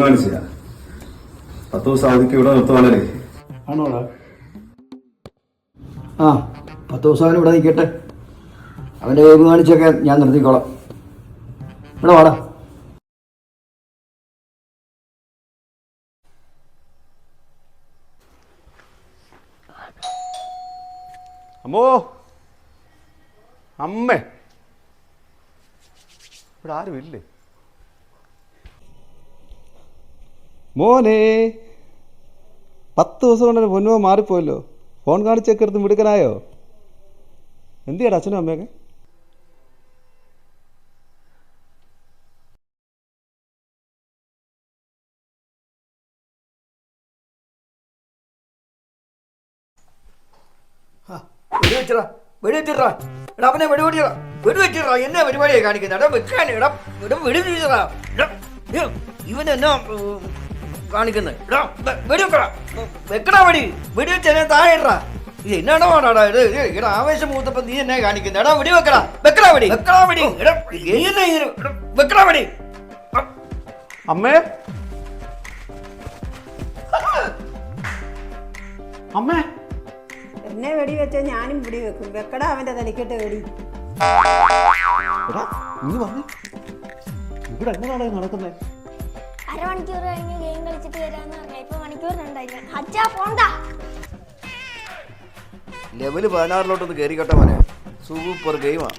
തീരുമാനിച്ച പത്ത് ദിവസം അവധിക്ക് ഇവിടെ നിർത്തുവാണല്ലേ? ആണോടാ? ആ പത്ത് ദിവസം അവൻ ഇവിടെ നിൽക്കട്ടെ. അവന്റെ വേവ് കാണിച്ചൊക്കെ ഞാൻ നിർത്തിക്കോളാം. ഇവിടെ വാടാ. അമ്മോ. അമ്മേ. ഇവിടെ ആരും മോനെ പത്ത് ദിവസം കൊണ്ട് പൊന്നുവ മാറിപ്പോയല്ലോ? ഫോൺ കാണിച്ചൊക്കെ മിടുക്കനായോ? എന്തിയാടാ അച്ഛനും അമ്മയൊക്കെ? വെടി വെച്ചിടാ വെടി വെച്ചിടാ എടാ അവനെ എന്നെ കാണിക്കുന്നത് വെടി വെക്കടാ. വെക്കടാ വെടി. വെടി വെച്ച് എന്നെ താഴെ ഇടടാ. ഇത് എന്നാണോ ഇത്? ആവേശം മൂത്തപ്പോ നീ എന്നെ കാണിക്കുന്നത് എടാ വെടി വെക്കടാ. വെക്കടാ വെടി. വെക്കടാ വെടി. എന്നെ വെക്കടാ വെടി. അമ്മേ. അമ്മേ. എന്നെ വെടി വെച്ചാൽ ഞാനും പിടി വെക്കും. വെക്കടാ അവന്റെ തലക്കിട്ട് വെടി. ഇവിടെ എങ്ങനെയാണ് നടക്കുന്നത് അരമണിക്കൂർ കഴിഞ്ഞ് ഗെയിം കളിച്ചിട്ട് വരാന്ന് പറഞ്ഞാ. ഇപ്പൊ മണിക്കൂർ പോണ്ട. ലെവൽ പതിനാറിലോട്ടൊന്ന് കയറിക്കട്ടെ മോനെ. സൂപ്പർ ഗെയിമാ.